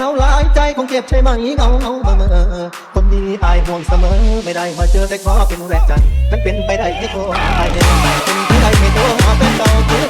เฮาหลายใจคงเก็บใช่ไหมเงาเงาเมื่อคนดีอายห่วงเสมอ ไม่ได้มาเจอแต่ขอเป็นแรงใจมันเป็นไปได้ที่โคตรตายเป็นที่ใดไม่โตัวเป็นเตาคือ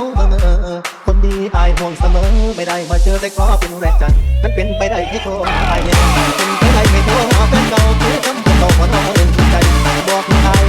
าเมอคนดีอายห่วงเสมอ ไม่ได้มาเจอแต่ก็เป็นแรงใจมันเป็นไปได้ที่โทรอาเนี่ยเป็นไปได้ไม่โทรเป็นเก่าที่ทำเป็เก่าขอน้องเป็นใจบอกไม่อาย